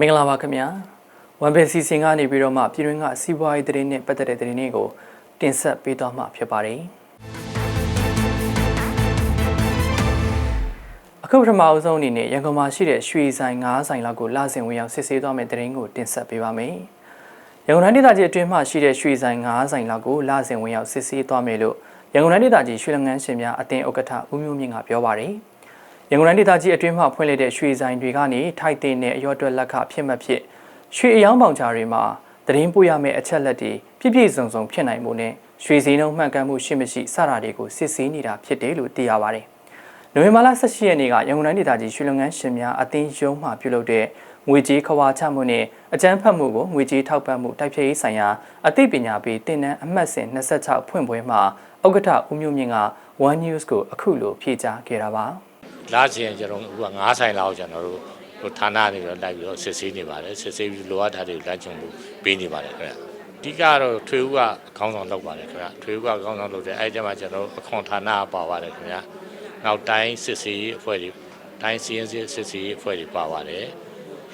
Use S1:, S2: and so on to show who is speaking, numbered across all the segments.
S1: မင်္ဂလာပါခင်ဗျာဝန်ပင်စီစဉ်ကနေပြီးတော့မှပြည်တွင်းကစီးပွားရေးသတင်းနဲ့ပတ်သက်တဲ့သတင်းတွေကိုတင်ဆက်ပေးသွားမှာဖြစ်ပါတယ်အခုပထမအဆုံးအနေနဲ့ရန်ကုန်မှာရှိတဲ့ရွှေဆိုင်၅ဆိုင်လောက်ကိုလာဆင်ဝင်ရောက်စစ်ဆေးသွားမယ့်သတင်းကိုတင်ဆက်ပေးပါမယ်ရန်ကုန်တိုင်းဒေသကြီးအတွင်းမှာရှိတဲ့ရွှေဆိုင်၅ဆိုင်လောက်ကိုလာဆင်ဝင်ရောက်စစ်ဆေးသွားမယ်လို့ရန်ကုန်တိုင်းဒေသကြီးရွှေလငန်းရှင်များအသင်းဥက္ကဋ္ဌဦးမျိုးမြင့်ကပြောပါတယ် ရန်ကုန်တိုင်းဒေသကြီးအတွင်းမှာဖွင့်လှစ်တဲ့ရွှေဆိုင်တွေကနေထိုက်တင်တဲ့အရော့အတွက်လက်ခဖြစ်မှဖြစ်ရွှေအယောင်းပေါင်ချာတွေမှာသတင်းပို့ရမယ့်အချက်လက်တွေပြည့်ပြည့်စုံစုံဖြစ်နိုင်မှုနဲ့ရွှေစည်းနှုန်းမှန်ကန်မှုရှိမရှိစတာတွေကိုစစ်ဆေးနေတာဖြစ်တယ်လို့သိရပါတယ်။နိုဝင်ဘာလ18ရက်နေ့ကရန်ကုန်တိုင်းဒေသကြီးရွှေလငန်းရှင်များအသင်းရုံးမှပြုလုပ်တဲ့ငွေကြေးခွာချမှုနဲ့အကြမ်းဖက်မှုကိုငွေကြေးထောက်ပံ့မှုတိုက်ဖျက်ရေးဆိုင်ရာအသိပညာပေးတင်နန်းအမှတ်စဉ်26ဖွင့်ပွဲမှာဥက္ကဋ္ဌဦးမျိုးမြင့်က One News ကိုအခုလိုဖြေကြားခဲ့တာပါ။
S2: လာချင်ကျွန်တော်တို့က9ဆိုင်လောက်ကျွန်တော်တို့ဟိုဌာနနေပြီးတော့လိုက်ပြီးတော့စစ်ဆေးနေပါတယ်စစ်ဆေးပြီးလိုအပ်တာတွေကိုလိုက်ချင်လို့ပေးနေပါတယ်ခင်ဗျအဓိကတော့ထွေဦးကခေါင်းဆောင်လုပ်ပါတယ်ခင်ဗျထွေဦးကခေါင်းဆောင်လုပ်တယ်အဲ့ဒီမှာကျွန်တော်အခွန်ဌာနပါပါတယ်ခင်ဗျနောက်တိုင်းစစ်ဆေးရေးအဖွဲ့တွေတိုင်းစီရင်စစ်ဆေးရေးအဖွဲ့တွေပါပါတယ်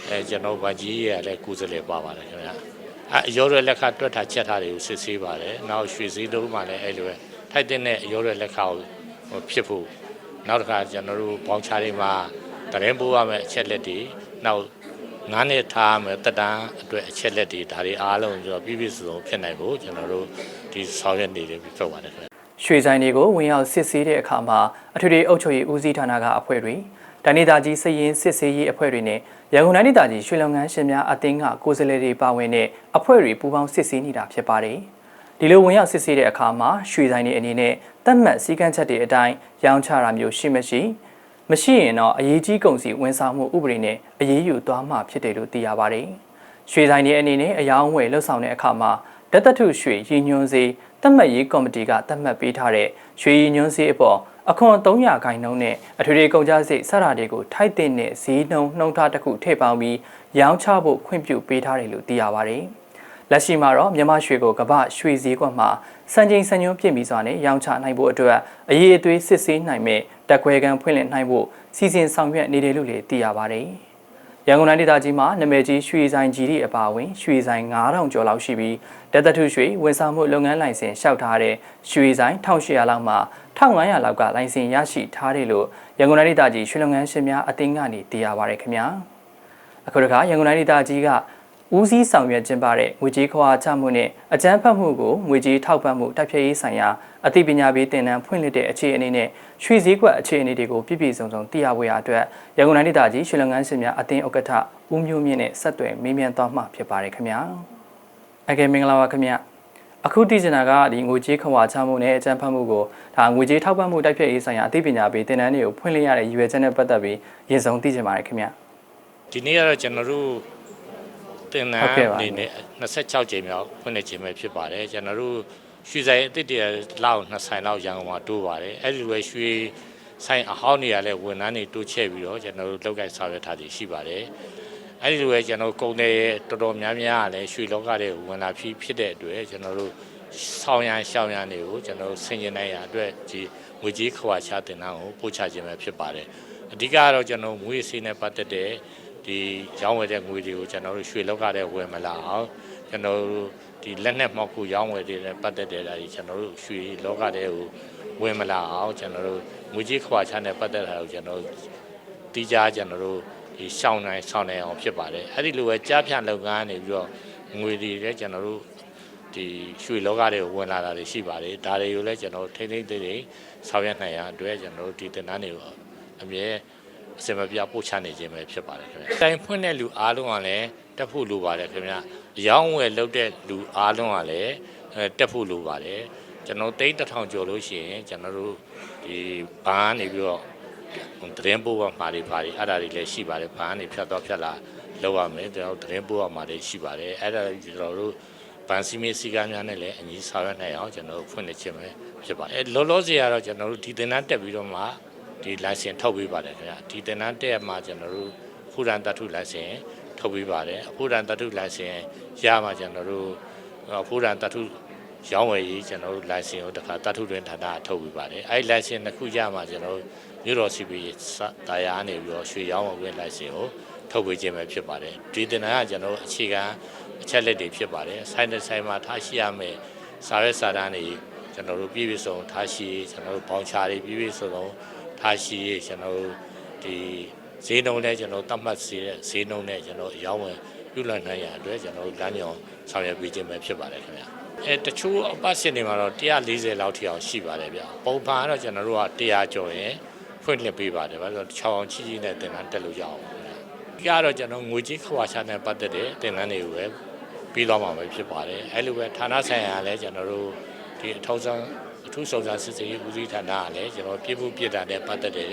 S2: အဲကျွန်တော်ဗကြီးရလည်းကုစလေပါပါတယ်ခင်ဗျအဲအရောရလက်ခတွက်ထားချက်ထားတွေကိုစစ်ဆေးပါတယ်နောက်ရွှေစည်းတုံးမှလည်းအဲ့လိုပဲထိုက်တဲ့အရောရလက်ခကိုဟိုဖြစ်ဖို့ နောက်တစ်ခါကျွန်တော်တို့ဘောင်ချာတွေမှာတရင်ပိုးရမယ်အချက်လက်တွေနောက်ငါးနှစ်ထားရမယ်တက်တန်းအတွက်အချက်လက်တွေဒါတွေအားလုံးကျွန်တော်ပြည့်ပြည့်စုံစုံဖြစ်နိုင်ဖို့ကျွန်တော်တို့ဒီဆောင်ရွက်နေတယ်ဖြစ်ပါတယ်ခင်ဗျ
S1: ရွှေဆိုင်တွေကိုဝင်ရောက်စစ်ဆေးတဲ့အခါမှာအထွေထွေအုပ်ချုပ်ရေးဦးစီးဌာနကအဖွဲ့တွေတန်နေတာကြီးစည်ရင်စစ်ဆေးရေးအဖွဲ့တွေနဲ့ရန်ကုန်တိုင်းဒေသကြီးရွှေလုံငန်းရှင်များအသင်းကကိုယ်စားလှယ်တွေပါဝင်တဲ့အဖွဲ့တွေပူးပေါင်းစစ်ဆေးနေတာဖြစ်ပါတယ်။ ဒီလိုဝင်ရောက်စစ်ဆေးတဲ့အခါမှာရွှေဆိုင်တွေအနေနဲ့တတ်မှတ်စည်းကမ်းချက်တွေအတိုင်းရောင်းချတာမျိုးရှိမရှိမရှိရင်တော့အရေးကြီးကုန်စည်ဝန်ဆောင်မှုဥပဒေနဲ့အရေးယူသွားမှာဖြစ်တယ်လို့သိရပါတယ်။ရွှေဆိုင်တွေအနေနဲ့အယောင်းဝယ်လှုပ်ဆောင်တဲ့အခါမှာတသက်ထုရွှေရည်ညွှန်းစေတတ်မှတ်ရေးကော်မတီကတတ်မှတ်ပေးထားတဲ့ရွှေရည်ညွှန်းစေအပေါ်အခွန်300ခိုင်နှုန်းနဲ့အထွေထွေကုန်ကျစရိတ်စတာတွေကိုထိုက်တဲ့နဲ့ဈေးနှုန်းနှုန်းထားတစ်ခုထည့်ပေါင်းပြီးရောင်းချဖို့ခွင့်ပြုပေးထားတယ်လို့သိရပါတယ်။ လက်ရှိမှာတော့မြန်မာရွှေကိုကမ္ဘာရွှေစည်းကွက်မှာစံချိန်စံညွှန်းပြည့်ပြီးစွာနဲ့ရောင်းချနိုင်ဖို့အတွက်အရေးအသွေးစစ်ဆေးနိုင်မဲ့တက်ခွဲကန်ဖွင့်လှစ်နိုင်ဖို့စီစဉ်ဆောင်ရွက်နေတယ်လို့လည်းသိရပါတယ်။ရန်ကုန်တိုင်းဒေသကြီးမှာနာမည်ကြီးရွှေဆိုင်ကြီးတွေအပါအဝင်ရွှေဆိုင်9000ကျော်လောက်ရှိပြီးတသက်ထုရွှေဝန်ဆောင်မှုလုပ်ငန်းလိုင်စင်လျှောက်ထားတဲ့ရွှေဆိုင်1800လောက်မှ1500လောက်ကလိုင်စင်ရရှိထားတယ်လို့ရန်ကုန်တိုင်းဒေသကြီးရွှေလုပ်ငန်းရှင်များအသင်းကနေသိရပါရခင်ဗျာအခုတခါရန်ကုန်တိုင်းဒေသကြီးက ဦးစီးဆောင်ရွက်ကျင်းပတဲ့ငွေကြေးခွာချမှုနဲ့အကြမ်းဖက်မှုကိုငွေကြေးထောက်ပံ့မှုတိုက်ဖျက်ရေးဆိုင်ရာအသိပညာပေးတင်နန်းဖွင့်လှစ်တဲ့အခြေအနေနဲ့ရွှေစည်းကွက်အခြေအနေတွေကိုပြည့်ပြည့်စုံစုံသိရဖို့ရအတွက်ရန်ကုန်တိုင်းဒေသကြီးရွှေလငန်းရှင်များအသင်းဥက္ကဋ္ဌဦးမျိုးမြင့်နဲ့ဆက်သွယ်မေးမြန်းသွားမှာဖြစ်ပါတယ်ခင်ဗျာ။အကယ်မင်္ဂလာပါခင်ဗျ။အခုတည်ကျင်တာကဒီငွေကြေးခွာချမှုနဲ့အကြမ်းဖက်မှုကိုဒါငွေကြေးထောက်ပံ့မှုတိုက်ဖျက်ရေးဆိုင်ရာအသိပညာပေးတင်နန်းတွေကိုဖွင့်လှစ်ရတဲ့ရည်ရွယ်ချက်နဲ့ပတ်သက်ပြီးရင်ဆုံးသိချင်ပါတယ်ခင်ဗျ။
S2: ဒီနေ့ကတော့ကျွန်တော်တို့ တင်န
S1: ဟုတ်
S2: န်း
S1: ကဲ့ပါ
S2: အနေနဲ့26ကြိမ်မြောက်ဖွင့်လှစ်ခြင်းပဲဖြစ်ပါတယ်ကျွန်တော်တို့ရွှေဆိုင်အစ်စ်တွေလောက်နှစ်ဆိုင်လောက်ရန်ကုန်မှာတိုးပါတယ်အဲ့ဒီလိုပဲရွှေဆိုင်အဟောင်းတွေကလည်းဝန်ထမ်းတွေတိုးချဲ့ပြီးတော့ကျွန်တော်တို့လောက်ကိုက်ဆောင်ရွက်ထားတည်ရှိပါတယ်အဲ့ဒီလိုပဲကျွန်တော်ကုန်တယ်တော်တော်များများကလည်းရွှေလောကတွေဝင်လာဖြစ်ဖြစ်တဲ့အတွက်ကျွန်တော်တို့ဆောင်းရန်ရှောင်းရန်တွေကိုကျွန်တော်တို့ဆင်ကျင်နိုင်ရအတွက်ဒီငွေကြေးခွာချတင်တာကိုပို့ချခြင်းပဲဖြစ်ပါတယ်အဓိကကတော့ကျွန်တော်ငွေစီးနဲ့ပတ်သက်တဲ့ ဒီရောင်းဝယ်တဲ့ငွေတွေကိုကျွန်တော်တို့ရွှေလောကတဲ့ဝယ်မလာအောင်ကျွန်တော်တို့ဒီလက်နဲ့မှောက်ခုရောင်းဝယ်တွေနဲ့ပတ်သက်တဲ့ဓာတ်ကြီးကျွန်တော်တို့ရွှေလောကတဲ့ကိုဝယ်မလာအောင်ကျွန်တော်တို့ငွေကြီးခွာချနဲ့ပတ်သက်တာကိုကျွန်တော်တို့တီးကြကျွန်တော်တို့ဒီရှောင်းနိုင်ဆောင်းနိုင်အောင်ဖြစ်ပါတယ်အဲ့ဒီလိုပဲကြားဖြန့်လုပ်ငန်းနေပြီးတော့ငွေတွေလည်းကျွန်တော်တို့ဒီရွှေလောကတွေကိုဝင်လာတာတွေရှိပါတယ်ဒါတွေကိုလည်းကျွန်တော်ထိမ့်ထိမ့်သိမ့်သိမ့်ဆောင်ရွက်နိုင်ရအတွက်ကျွန်တော်တို့ဒီတင်တန်းတွေကိုအမြဲ အစင်မပြပို့ချနေခြင်းပဲဖြစ်ပါတယ်ခင်ဗျ။တိုင်ဖွင့်တဲ့လူအားလုံးကလည်းတက်ဖို့လိုပါတယ်ခင်ဗျ။ရောင်းဝယ်လုပ်တဲ့လူအားလုံးကလည်းအဲတက်ဖို့လိုပါတယ်။ကျွန်တော်တိတ်တစ်ထောင်ကျော်လို့ရှိရင်ကျွန်တော်တို့ဒီဘာကနေပြီးတော့သတင်းပို့ရမှာတွေပါတယ်အဲ့ဒါတွေလည်းရှိပါတယ်ဘာကနေဖြတ်တော့ဖြတ်လာလောက်ရမယ်ကျွန်တော်သတင်းပို့ရမှာတွေရှိပါတယ်အဲ့ဒါကျွန်တော်တို့ဗန်စီမီစီကမ်းများနဲ့လည်းအညီဆောင်ရွက်နိုင်အောင်ကျွန်တော်တို့ဖွင့်နေခြင်းပဲဖြစ်ပါတယ်အဲလောလောဆယ်ကတော့ကျွန်တော်တို့ဒီသင်တန်းတက်ပြီးတော့မှ ဒီ license ထုတ်ပေးပါတယ်ခင်ဗျာဒီတင်နန်းတက်မှာကျွန်တော်တို့ဖူရန်တတု license ထုတ်ပေးပါတယ်ဖူရန်တတု license ရမှာကျွန်တော်တို့ဖူရန်တတုရောင်းဝယ်ရေးကျွန်တော်တို့ license ကိုတစ်ခါတတုတွင်ဌာနထုတ်ပေးပါတယ်အဲ့ဒီ license တစ်ခုရမှာကျွန်တော်တို့မြို့တော်စီပီတာယာနေပြီးတော့ရွှေရောင်းဝယ်ခွင့် license ကိုထုတ်ပေးခြင်းပဲဖြစ်ပါတယ်ဒီတင်နန်းကကျွန်တော်တို့အခြေခံအချက်လက်တွေဖြစ်ပါတယ်ဆိုင်တဲ့ဆိုင်မှာထားရှိရမယ်စာရွက်စာတမ်းတွေကျွန်တော်တို့ပြည့်ပြည့်စုံထားရှိကျွန်တော်တို့ပေါင်ချာတွေပြည့်ပြည့်စုံစုံ ထားရှိကျွန်တော်တို့ဒီဈေးနှုန်းနဲ့ကျွန်တော်တတ်မှတ်စေတဲ့ဈေးနှုန်းနဲ့ကျွန်တော်အရောင်းဝင်ပြုလုပ်နိုင်ရအတွက်ကျွန်တော်တို့လမ်းညွန်ဆောင်ရွက်ပေးခြင်းပဲဖြစ်ပါတယ်ခင်ဗျာအဲတချို့အပတ်စဉ်တွေမှာတော့140လောက်ထိအောင်ရှိပါတယ်ဗျပုံမှန်ကတော့ကျွန်တော်တို့က100ကျော်ရင်ဖွင့်လှစ်ပေးပါတယ်ဗျဆိုတော့6အောင်ချီချီနဲ့တင်တန်းတက်လို့ရအောင်ခင်ဗျာဒီကတော့ကျွန်တော်ငွေကြေးခွာချနဲ့ပတ်သက်တဲ့တင်တန်းတွေကိုပဲပြီးတော့မှာပဲဖြစ်ပါတယ်အဲလိုပဲဌာနဆိုင်ရာလည်းကျွန်တော်တို့ဒီအထောက်အဆောင်အ ထူးစုံစမ်းစစ်ဆေးရေးဦးစီးဌာနကလည်းကျွန်တော်ပြည်မှုပြည်တာနဲ့ပတ်သက်တဲ့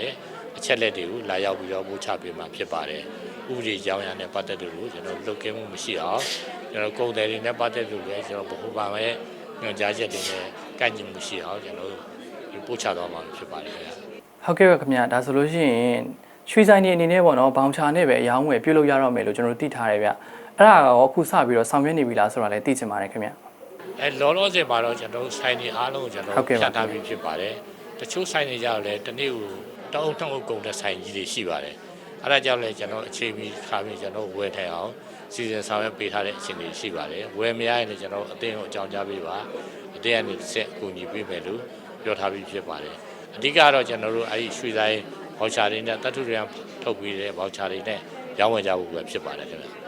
S2: အချက်လက်တွေကိုလာရောက်ပြီးတော့ပို့ချပေးမှာဖြစ်ပါတယ်ဥပဒေကြောင်းရနဲ့ပတ်သက်လို့ကျွန်တော်လုတ်ကင်းမှုမရှိအောင်ကျွန်တော်ကုန်တယ်တွေနဲ့ပတ်သက်လို့လည်းကျွန်တော်ဘ ഹു ပါမဲ့ညွှန်ကြားချက်တွေနဲ့ကန့်ကျင်မှုရှိအောင်ကျွန်တော်ဒီပို့ချသွားမှာဖြစ်ပါတယ်ခင်ဗျာ
S1: ဟုတ်ကဲ့ပါခင်ဗျာဒါဆိုလို့ရှိရင်ရွှေဆိုင်နေအနေနဲ့ပေါ့နော်ဘောင်ချာနဲ့ပဲအယောင်းဝယ်ပြုလုပ်ရတော့မယ်လို့ကျွန်တော်တို့သိထားတယ်ဗျအဲ့ဒါရောအခုစပြီးတော့ဆောင်ရွက်နေပြီလားဆိုတာလည်းသိချင်ပါတယ်ခင်ဗျာ
S2: အဲလောလောဆယ်မှာတော့ကျွန်တော်တို့ဆိုင်တွေအားလုံးကိုကျွန်တော်
S1: ဟုတ်ကဲ့ပါ
S2: ဖြတ်ထားပြီးဖြစ်ပါတယ်တချို့ဆိုင်တွေကြောင့်လည်းတစ်နေ့ကိုတောင်းတောင်းအုပ်ကုန်တဲ့ဆိုင်ကြီးတွေရှိပါတယ်အဲဒါကြောင့်လည်းကျွန်တော်အချိန်မီခါပြီးကျွန်တော်ဝယ်ထိုင်အောင်စီစဉ်ဆောင်ရွက်ပေးထားတဲ့အခြေအနေရှိပါတယ်ဝယ်မရရင်လည်းကျွန်တော်အတင်းကိုအကြောင်းကြားပေးပါအတင်းကနေတစ်ဆက်အကူအညီပေးမယ်လို့ပြောထားပြီးဖြစ်ပါတယ်အဓိကတော့ကျွန်တော်တို့အဲဒီရွှေဆိုင်ဘောက်ချာတွေနဲ့တတ်ထုတွေထုတ်ပြီးတဲ့ဘောက်ချာတွေနဲ့ရောင်းဝယ်ကြဖို့ပဲဖြစ်ပါတယ်ခင်ဗျာ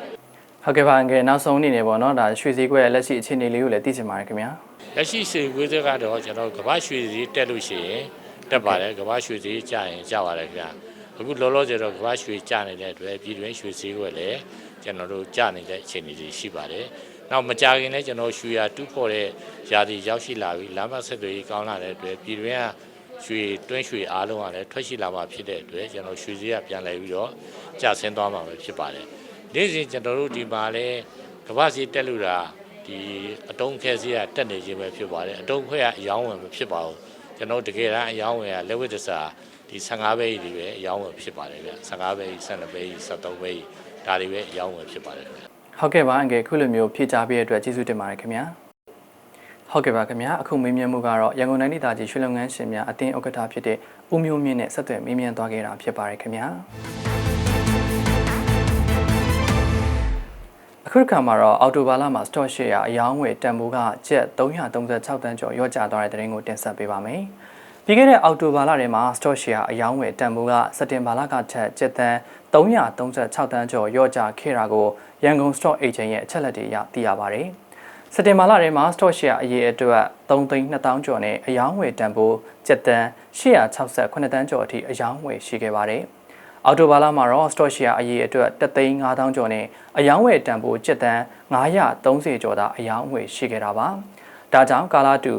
S1: ဟုတ်ကဲ့ပါငယ်နောက်ဆုံးအနေနဲ့ပေါ့နော်ဒါရွှေစည်းကွက်ရဲ့လက်ရှိအခြေအနေလေးကိုလည်းသိချင်ပါတယ်ခင်ဗျာ
S2: လက်ရှိစေဝေးတွေကတော့ကျွန်တော်ကမ္ဘာရွှေစည်းတက်လို့ရှိရင်တက်ပါတယ်ကမ္ဘာရွှေစည်းကျရင်ကျပါတယ်ခင်ဗျာအခုလောလောဆယ်တော့ကမ္ဘာရွှေကျနေတဲ့အတွက်ပြည်တွင်းရွှေစည်းွက်လည်းကျွန်တော်တို့ကျနေတဲ့အခြေအနေတွေရှိပါတယ်နောက်မကြခင်လည်းကျွန်တော်ရွှေရတူးဖို့တဲ့ຢာတီရောက်ရှိလာပြီလမ်းမဆက်တွေကောင်းလာတဲ့အတွက်ပြည်တွင်းကရွှေတွင်းရွှေအားလုံးကလည်းထွက်ရှိလာမှာဖြစ်တဲ့အတွက်ကျွန်တော်ရွှေစည်းကပြန်လည်ပြီးတော့ကျဆင်းသွားမှာပဲဖြစ်ပါတယ် နေ့စဉ်ကျွန်တော်တို့ဒီမှာလည်းကမ္ဘာစည်းတက်လို့တာဒီအတုံးခဲစည်းကတက်နေခြင်းပဲဖြစ်ပါတယ်အတုံးခွဲကအယောင်းဝင်မဖြစ်ပါဘူးကျွန်တော်တကယ်တမ်းအယောင်းဝင်ကလက်ဝတ်တစားဒီ15ဘဲကြီးတွေပဲအယောင်းဝင်ဖြစ်ပါတယ်ဗျ15ဘဲကြီး12ဘဲကြီး73ဘဲကြီးဒါတွေပဲအယောင်းဝင်ဖြစ်ပါတယ်ဗျ
S1: ဟုတ်ကဲ့ပါအငယ်ခုလိုမျိုးဖြည့်ချပေးတဲ့အတွက်ကျေးဇူးတင်ပါတယ်ခင်ဗျာဟုတ်ကဲ့ပါခင်ဗျာအခုမေးမြန်းမှုကတော့ရန်ကုန်တိုင်းဒေသကြီးရွှေလုပ်ငန်းရှင်များအသင်းဥက္ကဋ္ဌဖြစ်တဲ့ဦးမျိုးမြင့်နဲ့ဆက်သွယ်မေးမြန်းသွားခဲ့တာဖြစ်ပါတယ်ခင်ဗျာ အခုတစ်ခါမှာတော့အော်တိုဘာလမှာ stock share အယောင်းဝယ်တန်ဖိုးကကျပ်336တန်းကျော်ရော့ကျသွားတဲ့သတင်းကိုတင်ဆက်ပေးပါမယ်။ပြီးခဲ့တဲ့အောက်တိုဘာလထဲမှာ stock share အယောင်းဝယ်တန်ဖိုးကစက်တင်ဘာလကထက်ကျပ်တန်း336တန်းကျော်ရော့ကျခဲ့တာကိုရန်ကုန် stock agent ရဲ့အချက်လက်တွေအရသိရပါတယ်။စက်တင်ဘာလထဲမှာ stock share အရေးအတွက်3သိန်း2000ကျော်နဲ့အယောင်းဝယ်တန်ဖိုးကျပ်တန်း868တန်းကျော်အထိအယောင်းဝယ်ရှိခဲ့ပါတယ်။ အော်တိုဘာလမှာတော့ stock share အရေးအတွက်3သိန်း5000ကျော်နဲ့အယောင်းဝယ်တန်ဖိုးကျပ်တန်း930ကျော်သာအယောင်းဝယ်ရှိခဲ့တာပါ။ဒါကြောင့်ကာလာတူ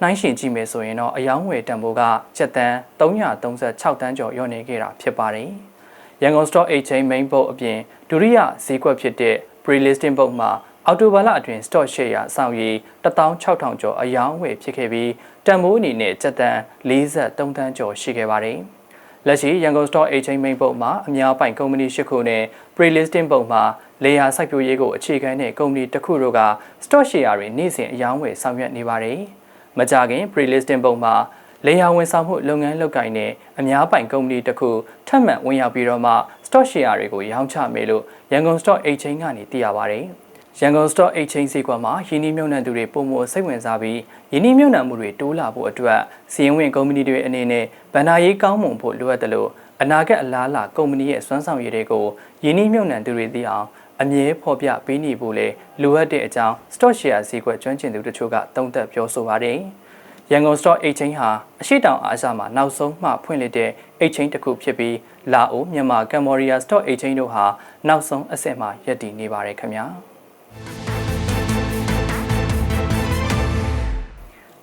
S1: နှိုင်းရှင်ကြည့်မယ်ဆိုရင်တော့အယောင်းဝယ်တန်ဖိုးကကျပ်တန်း336တန်းကျော်ရော့နေခဲ့တာဖြစ်ပါတယ်။ရန်ကုန် Stock Exchange Main Board အပြင်ဒုတိယဈေးကွက်ဖြစ်တဲ့ Pre-listing Board မှာအော်တိုဘာလအတွင်း stock share ရဆောင်ရည်16000ကျော်အယောင်းဝယ်ဖြစ်ခဲ့ပြီးတန်ဖိုးအနေနဲ့ကျပ်တန်း43တန်းကျော်ရှိခဲ့ပါတယ်။ လက်ရှိရန်ကုန် Stock Exchange Main Board မှာအများပိုင်ကုမ္ပဏီ၈ခုနဲ့ Pre-listing Board မှာလေယာစိုက်ပျိုးရေးကိုအခြေခံတဲ့ကုမ္ပဏီတစ်ခုတို့က stock share တွေနေ့စဉ်အယောင်းဝယ်ဆောင်ရွက်နေပါတယ်။မကြခင် Pre-listing Board မှာလေယာဝန်ဆောင်မှုလုပ်ငန်းလုပ်ကိုင်တဲ့အများပိုင်ကုမ္ပဏီတစ်ခုထပ်မံဝင်ရောက်ပြီးတော့မှ stock share တွေကိုရောင်းချမယ်လို့ရန်ကုန် Stock Exchange ကနေသိရပါတယ်။ ရန်ကုန် Stock Exchange ဈေးကွက်မှာယင်းနှိမ့်မြုံနှံသူတွေပုံမှန်စိတ်ဝင်စားပြီးယင်းနှိမ့်မြုံနှံမှုတွေတိုးလာဖို့အတွက်စီရင်ဝင်ကုမ္ပဏီတွေအနေနဲ့ဗန္ဒာရေးကောင်းမွန်ဖို့လိုအပ်တယ်လို့အနာဂတ်အလားအလာကုမ္ပဏီရဲ့စွမ်းဆောင်ရည်တွေကိုယင်းနှိမ့်မြုံနှံသူတွေသိအောင်အမြဲဖော်ပြပေးနေဖို့လေလိုအပ်တဲ့အကြောင်း Stock Share ဈေးကွက်ကျွမ်းကျင်သူတို့ချို့ကသုံးသပ်ပြောဆိုပါတယ်။ရန်ကုန် Stock Exchange ဟာအရှိတောင်အာရှမှာနောက်ဆုံးမှဖွင့်လှစ်တဲ့ Exchange တစ်ခုဖြစ်ပြီးလာအိုမြန်မာကမ္ဘောဒီးယား Stock Exchange တို့ဟာနောက်ဆုံးအဆင့်မှာရပ်တည်နေပါတယ်ခင်ဗျာ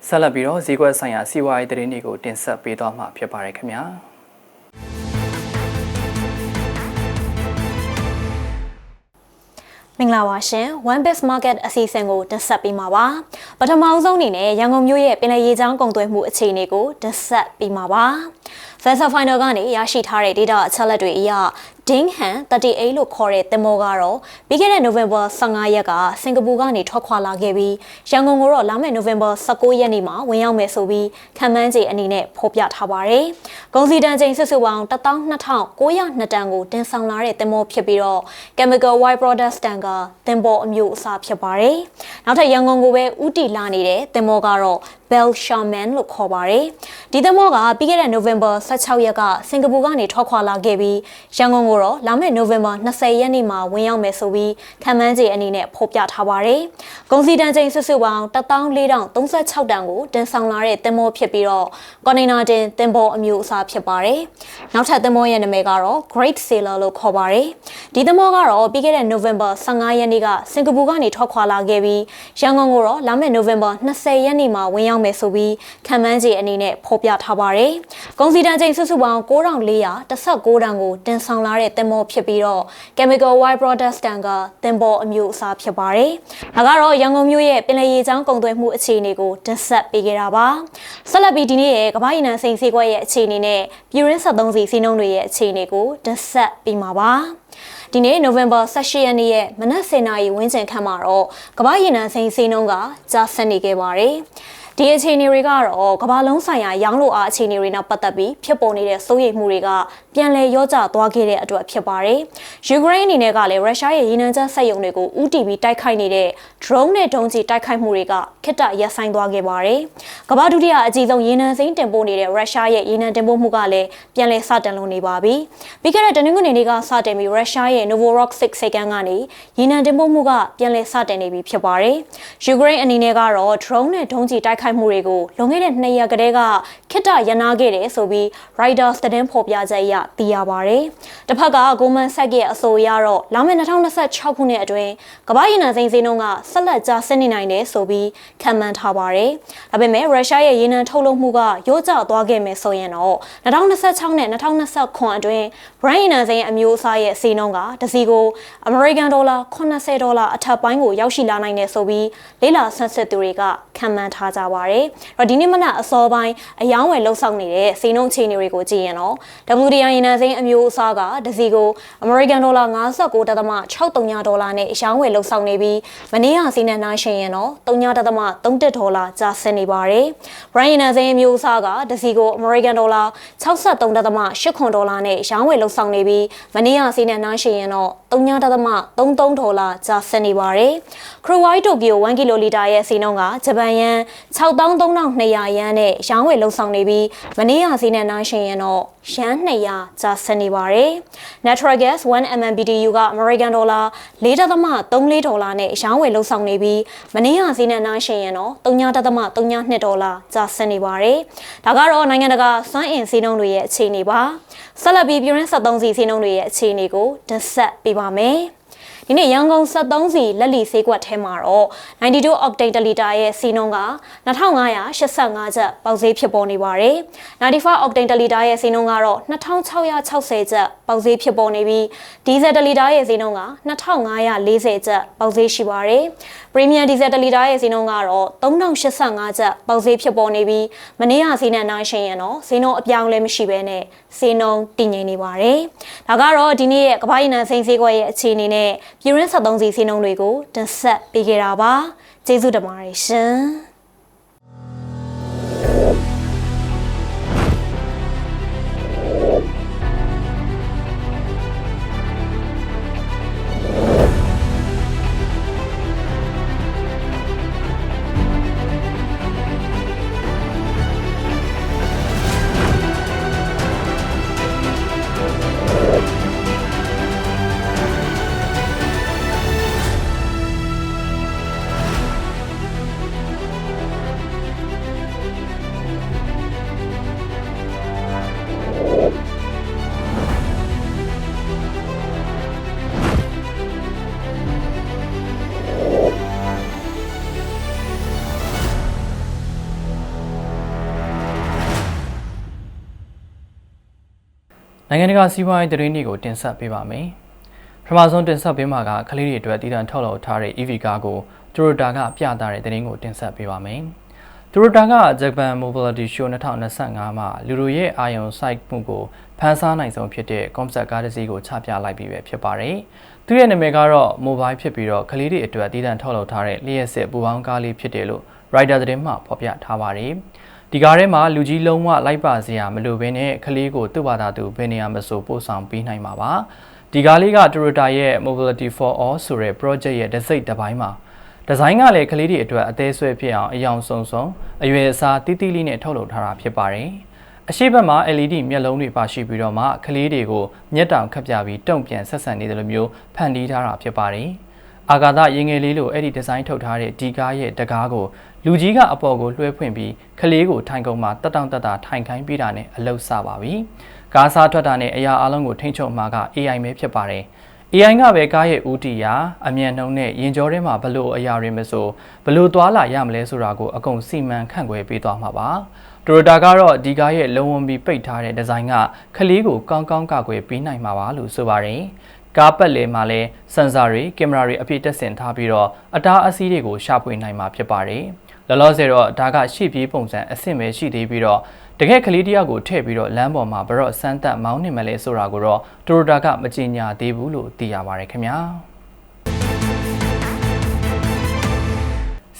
S1: ဆက်လက်ပြီးတော့ဈေးကွက်ဆိုင်ရာစီးပွားရေးသတင်းတွေကိုတင်ဆက်ပေးသွားမှာဖြစ်ပါတယ်ခင်ဗျာ
S3: မင်္ဂလာပါရှင် One Biz Market အစီအစဉ်ကိုတင်ဆက်ပေးမှာပါပထမဆုံးအနေနဲ့ရန်ကုန်မြို့ရဲ့ပင်လယ်ရေကြောင်းကုန်သွယ်မှုအခြေအနေကိုတင်ဆက်ပေးမှာပါ Vessel Finder ကနေရရှိထားတဲ့ data အချက်အလက်တွေအရ Dinghan 38လို့ခေါ်တဲ့တင်မောကတော့ပြီးခဲ့တဲ့ November 15ရက်ကစင်ကာပူကနေထွက်ခွာလာခဲ့ပြီးရန်ကုန်ကိုတော့လာမယ့် November 19ရက်နေ့မှာဝင်ရောက်မယ်ဆိုပြီးခံမှန်းခြေအနေနဲ့ဖော်ပြထားပါတယ်။ကုန်စည်တန်ချိန်စုစုပေါင်း12902တန်ကိုတင်ဆောင်လာတဲ့တင်မောဖြစ်ပြီးတော့ Chemical White Products တန်ကတင်ပေါ်အမျိုးအစားဖြစ်ပါတယ်။နောက်ထပ်ရန်ကုန်ကိုပဲဥတီလာနေတဲ့တင်မောကတော့ Bell Shaman လို့ခေါ်ပါတယ်။ဒီတင်မောကပြီးခဲ့တဲ့ November 16ရက်ကစင်ကာပူကနေထွက်ခွာလာခဲ့ပြီးရန်ကုန်ကိုတော့လာမယ့် November 20ရက်နေ့မှာဝင်ရောက်မယ်ဆိုပြီးခံမှန်းခြေအနေနဲ့ဖော်ပြထားပါတယ်။ကုန်စည်တန်ချိန်စုစုပေါင်း14036တန်ကိုတင်ဆောင်လာတဲ့တင်မောဖြစ်ပြီးတော့ကွန်တိန်နာတင်တင်ပေါ်အမျိုးအစားဖြစ်ပါတယ်။နောက်ထပ်တင်မောရဲ့နာမည်ကတော့ Great Sailor လို့ခေါ်ပါတယ်။ဒီတင်မောကတော့ပြီးခဲ့တဲ့ November 15ရက်နေ့ကစင်ကာပူကနေထွက်ခွာလာခဲ့ပြီးရန်ကုန်ကိုတော့လာမယ့် November 20ရက်နေ့မှာဝင်ရောက်မယ်ဆိုပြီးခံမှန်းခြေအနေနဲ့ဖော်ပြထားပါတယ်။ကုန်စည်တန်ချိန်စုစုပေါင်း9416တန်ကိုတင်ဆောင်လာတဲ့တင်မောဖြစ်ပြီးတော့ Chemical White Products တန်ကတင်ပေါ်အမျိုးအစားဖြစ်ပါတယ်။ဒါကတော့ရန်ကုန်မြို့ရဲ့ပင်လယ်ရေချောင်းကုန်သွယ်မှုအခြေအနေကိုတင်ဆက်ပေးခဲ့တာပါ။ဆက်လက်ပြီးဒီနေ့ရဲ့ကမ္ဘာ့ရည်နံစိန်စေးကွက်ရဲ့အခြေအနေနဲ့ပြည်ရင်း73စီစီးနှုန်းတွေရဲ့အခြေအနေကိုတင်ဆက်ပေးမှာပါ။ဒီနေ့ November 18ရက်နေ့ရဲ့မနက်10:00နာရီဝန်းကျင်ခန့်မှာတော့ကမ္ဘာ့ရည်နံစိန်စီးနှုန်းကကျဆင်းနေခဲ့ပါတယ်။ ဒီအခြေအနေတွေကတော့ကမ္ဘာလုံးဆိုင်ရာရောင်းလိုအားအခြေအနေတွေနဲ့ပတ်သက်ပြီးဖြစ်ပေါ်နေတဲ့စိုးရိမ်မှုတွေကပြန်လည်ရောကျသွားခဲ့တဲ့အတွက်ဖြစ်ပါတယ်။ယူကရိန်းအနေနဲ့ကလည်းရုရှားရဲ့ရေနံချက်စက်ရုံတွေကိုဥတီပြီးတိုက်ခိုက်နေတဲ့ drone နဲ့ဒုံးကျည်တိုက်ခိုက်မှုတွေကခက်တရပ်ဆိုင်းသွားခဲ့ပါတယ်။ကမ္ဘာဒုတိယအကြီးဆုံးရေနံစိမ်းတင်ပို့နေတဲ့ရုရှားရဲ့ရေနံတင်ပို့မှုကလည်းပြန်လည်စတင်လို့နေပါပြီ။ပြီးခဲ့တဲ့တနင်္ဂနွေနေ့ကစတင်ပြီးရုရှားရဲ့ Novorossiysk စိတ်ကမ်းကနေရေနံတင်ပို့မှုကပြန်လည်စတင်နေပြီဖြစ်ပါတယ်။ယူကရိန်းအနေနဲ့ကတော့ drone နဲ့ဒုံးကျည်တိုက်ခိုက်မှုတွေကိုလွန်ခဲ့တဲ့နှစ်ရက်ကတည်းကခစ်တရနာခဲ့တယ်ဆိုပြီး Reuters သတင်းဖော်ပြချက်အရသိရပါတယ်။တစ်ဖက်က Goldman Sachs ရဲ့အဆိုအရတော့လာမယ့်2026ခုနှစ်အတွင်းကမ္ဘာ့ရေနံစိမ်းဈေးနှုန်းကဆက်လက်ကျဆင်းနေနိုင်တယ်ဆိုပြီးခန့်မှန်းထားပါတယ်။ဒါပေမဲ့ရုရှားရဲ့ရေနံထုတ်လုပ်မှုကရော့ကျသွားခဲ့မယ်ဆိုရင်တော့2026နဲ့2029အတွင်း Brent ရေနံစိမ်းအမျိုးအစားရဲ့ဈေးနှုန်းကတစ်စီကို American Dollar 80ဒေါ်လာအထက်ပိုင်းကိုရောက်ရှိလာနိုင်တယ်ဆိုပြီးလေးလာဆန်းစစ်သူတွေကခန့်မှန်းထားကြပါတယ်။အဲ့တော့ဒီနေ့မနက်အစောပိုင်းအယောင်းဝယ်လှုပ်ဆောင်နေတဲ့ဈေးနှုန်းအခြေအနေတွေကိုကြည့်ရင်တော့ WTI ရေနံစိမ်းအမျိုးအစားကတစ်စီကို American Dollar 59.63ဒေါ်လာနဲ့အယောင်းဝယ်လှုပ်ဆောင်နေပြီးမနေ့ကဈေးနဲ့နှိုင်းယှဉ်ရင်တော့3.31ဒေါ်လာကျဆင်းနေပါတယ်။ Brent ရေနံစိမ်းအမျိုးအစားကတစ်စီကို American Dollar 63.89ဒေါ်လာနဲ့အယောင်းဝယ်လှုပ်ဆောင်နေပြီးမနေ့ကဈေးနဲ့နှိုင်းယှဉ်ရင်တော့3.33ဒေါ်လာကျဆင်းနေပါတယ်။ Crude oil Tokyo 1ကီလိုလီတာရဲ့ဈေးနှုန်းကဂျပန်ယန်63,200ယန်းနဲ့ရောင်းဝယ်လှုပ်ဆောင်နေပြီးမနေ့ကဈေးနဲ့နှိုင်းယှဉ်ရင်တော့ယန်း200ကျဆင်းနေပါတယ်။ Natural gas 1 MMBTU က American Dollar 4.34ဒေါ်လာနဲ့ရောင်းဝယ်လှုပ်ဆောင်နေပြီးမနေ့ကဈေးနဲ့နှိုင်းယှဉ်ရင်တော့3.32ဒေါ်လာကျဆင်းနေပါတယ်။ဒါကတော့နိုင်ငံတကာစွမ်းအင်ဈေးနှုန်းတွေရဲ့အခြေအနေပါ။ဆက်လက်ပြီးပြည်ရင်း73စီဈေးနှုန်းတွေရဲ့အခြေအနေကိုတင်ဆက်ပေးပါမယ်။ ဒီနေ့ရန်ကုန်73စီလက်လီဆေးကွက်ထဲမှာတော့92 octane တလီတာရဲ့စီနှုန်းက2585ကျပ်ပေါက်ဈေးဖြစ်ပေါ်နေပါတယ်95 octane တလီတာရဲ့စီနှုန်းကတော့2660ကျပ်ပေါက်ဈေးဖြစ်ပေါ်နေပြီးဒီဇယ်တလီတာရဲ့စီနှုန်းက2540ကျပ်ပေါက်ဈေးရှိပါတယ်ပရီမီယံဒီဇယ်တလီတာရဲ့ဈေးနှုန်းကတော့3085ကျပ်ပေါက်ဈေးဖြစ်ပေါ်နေပြီးမနေ့ကဈေးနဲ့နှိုင်းယှဉ်ရင်တော့ဈေးနှုန်းအပြောင်းလဲမရှိဘဲနဲ့ဈေးနှုန်းတည်ငြိမ်နေပါတယ်။ဒါကတော့ဒီနေ့ရဲ့ကမ္ဘာ့ရည်နံစိမ်းဈေးကွက်ရဲ့အခြေအနေနဲ့ ပြည်ရင်း73စီဈေးနှုန်းတွေကိုတင်ဆက်ပေးခဲ့တာပါ။ကျေးဇူးတင်ပါတယ်ရှင်။
S1: နိုင်ငံတကာစီးပွားရေးသတင်းတွေကိုတင်ဆက်ပေးပါမယ်။ပထမဆုံးတင်ဆက်ပေးမှာကကလေးတွေအတွက်တည်တံ့ထုတ်လုပ်ထားတဲ့ EV ကားကို Toyota ကပြသတဲ့သတင်းကိုတင်ဆက်ပေးပါမယ်။ Toyota က Japan Mobility Show 2025မှာလူလူရဲ့အာယုံ site မှုကိုဖန်ဆားနိုင်ဆုံးဖြစ်တဲ့ concept ကားတစ်စီးကိုချပြလိုက်ပြီးပဲဖြစ်ပါတယ်။သူရဲ့နာမည်ကတော့ mobile ဖြစ်ပြီးတော့ကလေးတွေအတွက်တည်တံ့ထုတ်လုပ်ထားတဲ့လျှက်စစ်ပူပေါင်းကားလေးဖြစ်တယ်လို့ Rider သတင်းမှဖော်ပြထားပါတယ်။ ဒီကားထဲမှာလူကြီးလုံးဝလိုက်ပါစရာမလိုဘဲနဲ့ကလေးကိုသူ့ဘာသာသူဘယ်နေရာမဆိုပို့ဆောင်ပေးနိုင်မှာပါ။ဒီကားလေးက Toyota ရဲ့ Mobility for All ဆိုတဲ့ project ရဲ့တစ်စိတ်တစ်ပိုင်းမှာဒီဇိုင်းကလည်းကလေးတွေအတွက်အသေးဆွဲဖြစ်အောင်အယောင်စုံစုံအရွယ်အစားတိတိလေးနဲ့ထုတ်လုပ်ထားတာဖြစ်ပါတယ်။အရှိတ်ဘက်မှာ LED မျက်လုံးတွေပါရှိပြီးတော့မှကလေးတွေကိုမျက်တောင်ခပ်ပြပြီးတုံ့ပြန်ဆက်ဆံနေတယ်လို့မျိုးဖန်တီးထားတာဖြစ်ပါတယ်။ အာကာသရင်ငယ်လေးလိုအဲ့ဒီဒီဇိုင်းထုတ်ထားတဲ့ဒီကားရဲ့တကားကိုလူကြီးကအပေါ်ကိုလွှဲဖွင့်ပြီးကလေးကိုထိုင်ကုန်မှာတက်တောင့်တက်တာထိုင်ခိုင်းပြီးတာနဲ့အလုတ်စပါပြီ။ကားစားထွက်တာနဲ့အရာအလုံးကိုထိန်းချုပ်မှာက AI ပဲဖြစ်ပါတယ်။ AI ကပဲကားရဲ့ဦးတီယာအမြန်နှုံနဲ့ရင်ကြောထဲမှာဘလို့အရာတွေမဆိုဘလို့သွာလာရမလဲဆိုတာကိုအကုန်စီမံခန့်ခွဲပေးသွားမှာပါ။ Toyota ကတော့ဒီကားရဲ့လုံဝန်းပြီးပိတ်ထားတဲ့ဒီဇိုင်းကခလေးကိုကောင်းကောင်းကာကွယ်ပေးနိုင်မှာပါလို့ဆိုပါတယ်။ ကားပတ်လည်မှာလည်းစင်ဆာတွေကင်မရာတွေအပြည့်တက်ဆင်ထားပြီးတော့အတားအဆီးတွေကိုရှာဖွေနိုင်မှာဖြစ်ပါတယ်။လောလောဆယ်တော့ဒါကရှေ့ပြေးပုံစံအဆင့်ပဲရှိသေးပြီးတော့တကယ်ကလေးတယောက်ကိုထည့်ပြီးတော့လမ်းပေါ်မှာဘရော့စမ်းသက်မောင်းနေမလဲဆိုတာကိုတော့တိုရိုတာကမကြေညာသေးဘူးလို့သိရပါတယ်ခင်ဗျာ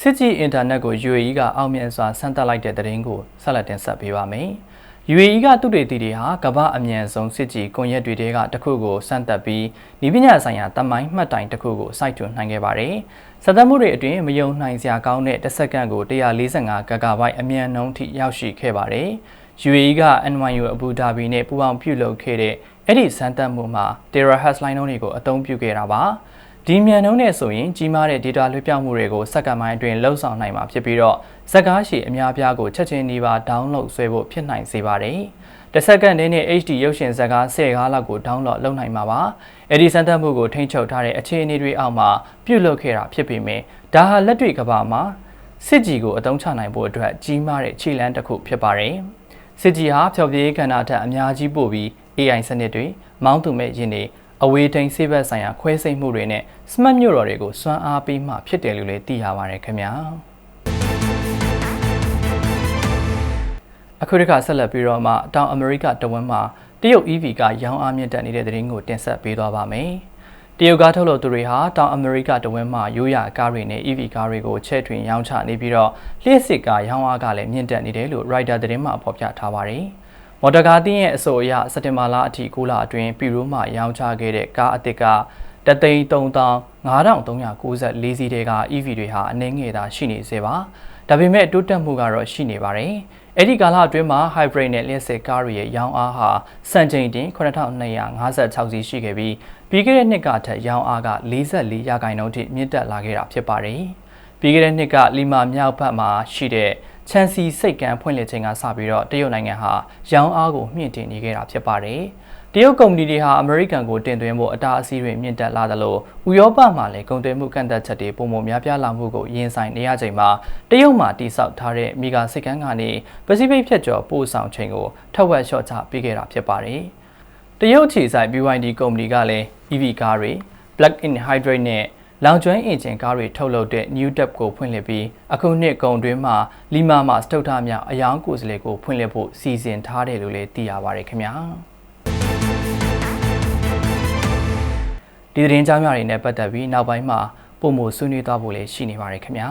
S1: စစ်ကြီးအင်တာနက်ကို UAE ကအောင်မြင်စွာဆန်းသက်လိုက်တဲ့သတင်းကိုဆက်လက်တင်ဆက်ပေးပါမယ်။ UAE ကသူတွေတီတွေဟာကမ္ဘာအမြန်ဆုံးစစ်ကြီးကွန်ရက်တွေတဲကတစ်ခုကိုစမ်းသပ်ပြီးဤပညာဆိုင်ရာတမိုင်းမှတ်တိုင်တစ်ခုကိုစိုက်ထွန်းနိုင်ခဲ့ပါတယ်။စက်သက်မှုတွေအတွင်းမယုံနိုင်စရာကောင်းတဲ့တစ်စက္ကန့်ကို145 GB အမြန်နှုန်းထိရောက်ရှိခဲ့ပါတယ်။ UAE က NYU အဘူဒါဘီနဲ့ပူးပေါင်းပြုလုပ်ခဲ့တဲ့အဲ့ဒီစမ်းသပ်မှုမှာ terahertz လိုင်းနှုန်းတွေကိုအသုံးပြုခဲ့တာပါ။ဒီမြန်နှုန်းနဲ့ဆိုရင်ကြီးမားတဲ့ data လွှဲပြောင်းမှုတွေကိုစက္ကန့်ပိုင်းအတွင်းလှုပ်ဆောင်နိုင်မှာဖြစ်ပြီးတော့ ဇက်ကားရှည်အများပြားကိုချက်ချင်းဒီပါ download ဆွဲဖို့ဖြစ်နိုင်စေပါတယ်။တစ်စက္ကန့်နဲ့ HD ရုပ်ရှင်ဇက်ကား10ကားလောက်ကို download လုပ်နိုင်မှာပါ။အဲဒီစမ်းသပ်မှုကိုထိန်းချုပ်ထားတဲ့အခြေအနေတွေအောက်မှာပြုလုပ်ခဲ့တာဖြစ်ပေမဲ့ဒါဟာလက်တွေ့ကမ္ဘာမှာစစ်ကြီးကိုအသုံးချနိုင်ဖို့အတွက်ကြီးမားတဲ့ခြေလှမ်းတစ်ခုဖြစ်ပါတယ်။စစ်ကြီးဟာဖျော်ဖြေရေးကဏ္ဍထက်အများကြီးပို့ပြီး AI စနစ်တွေမောင်းသူမဲ့ယင်းတွေအဝေးထိန်ဆေးဘက်ဆိုင်ရာခွဲစိတ်မှုတွေနဲ့ smart မြို့တော်တွေကိုစွမ်းအားပေးမှဖြစ်တယ်လို့လည်းသိရပါတယ်ခင်ဗျာ အခုတစ်ခါဆက်လက်ပြီးတော့မှတောင်အမေရိကတဝန်းမှာတရုတ် EV ကရောင်းအားမြင့်တက်နေတဲ့သတင်းကိုတင်ဆက်ပေးသွားပါမယ်တရုတ်ကားထုတ်လုပ်သူတွေဟာတောင်အမေရိကတဝန်းမှာရိုးရာကားတွေနဲ့ EV ကားတွေကိုချဲ့ထွင်ရောင်းချနေပြီးတော့လျှက်စစ်ကားရောင်းအားကလည်းမြင့်တက်နေတယ်လို့ Rider သတင်းမှာဖော်ပြထားပါတယ်။မော်တော်ကားတင်းရဲ့အဆိုအရစက်တင်ဘာလအထိ9လအတွင်းပြည်ရိုးမှရောင်းချခဲ့တဲ့ကားအသစ်ကတသိန်း3394စီးတဲက EV တွေဟာအနည်းငယ်သာရှိနေစေပါဒါပေမဲ့တိုးတက်မှုကတော့ရှိနေပါတယ် အဲ့ဒီကာလအတွင်းမှာ hybrid နဲ့လျှက်စစ်ကားတွေရဲ့ရောင်းအားဟာစံချိန်တင်9256စီးရှိခဲ့ပြီးပြီးခဲ့တဲ့နှစ်ကထက်ရောင်းအားက44ရာခိုင်နှုန်းထိမြင့်တက်လာခဲ့တာဖြစ်ပါတယ်ပြီးခဲ့တဲ့နှစ်ကလီမာမြောက်ဘက်မှာရှိတဲ့ချန်စီစိတ်ကံဖွင့်လှစ်ခြင်းကစပြီးတော့တရုတ်နိုင်ငံဟာရောင်းအားကိုမြင့်တင်နေခဲ့တာဖြစ်ပါတယ်။ တရုတ်ကုမ္ပဏီတွေဟာအမေရိကန်ကိုတင်သွင်းဖို့အတားအဆီးတွေမြင့်တက်လာသလိုဥရောပမှာလည်းကုန်သွယ်မှုကန့်သက်ချက်တွေပုံမများပြားလာမှုကိုရင်ဆိုင်နေရချိန်မှာတရုတ်မှာတိစောက်ထားတဲ့မီဂါစိတ်ကန်းကနေပစိဖိတ်ဖြတ်ကျော်ပို့ဆောင်ချိန်ကိုထပ်ဝက်လျှော့ချပေးခဲ့တာဖြစ်ပါတယ်။တရုတ်ခြေဆိုင် BYD ကုမ္ပဏီကလည်း EV ကားတွေ plug-in hybrid နဲ့လောင်ကျွမ်းအင်ဂျင်ကားတွေထုတ်လုပ်တဲ့ New Dep ကိုဖွင့်လှစ်ပြီးအခုနှစ်ကုန်တွင်းမှာလီမာမှာစတုထမြောက်အယောင်ကိုယ်စားလှယ်ကိုဖွင့်လှစ်ဖို့စီစဉ်ထားတယ်လို့လည်းသိရပါတယ်ခင်ဗျာ ဒီသတင်းကြောင်းများတွေနဲ့ပတ်သက်ပြီးနောက်ပိုင်းမှာပုံမဆွေးနွေးသွားဖို့လည်းရှိနေပါတယ်ခင်ဗျာ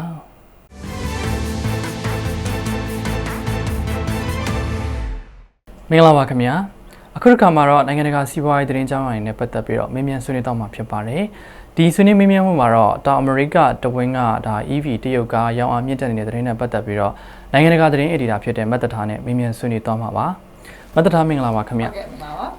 S1: မင်္ဂလာပါခင်ဗျာအခုတစ်ခါမှာတော့နိုင်ငံတကာစီးပွားရေးသတင်းကြောင်းအရင်းနဲ့ပတ်သက်ပြီးတော့မင်းမြန်ဆွေးနွေးတော့မှာဖြစ်ပါတယ်ဒီဆွေးနွေးမင်းမြန်မှုမှာတော့တောင်အမေရိကတဝင်းကဒါ EV တရုတ်ကရောင်းအားမြင့်တက်နေတဲ့သတင်းနဲ့ပတ်သက်ပြီးတော့နိုင်ငံတကာသတင်းအက်ဒီတာဖြစ်တဲ့မတ်တထားနဲ့မင်းမြန်ဆွေးနွေးတော့မှာပါ မတ်တထားမင်္ဂလာပါခင်ဗျ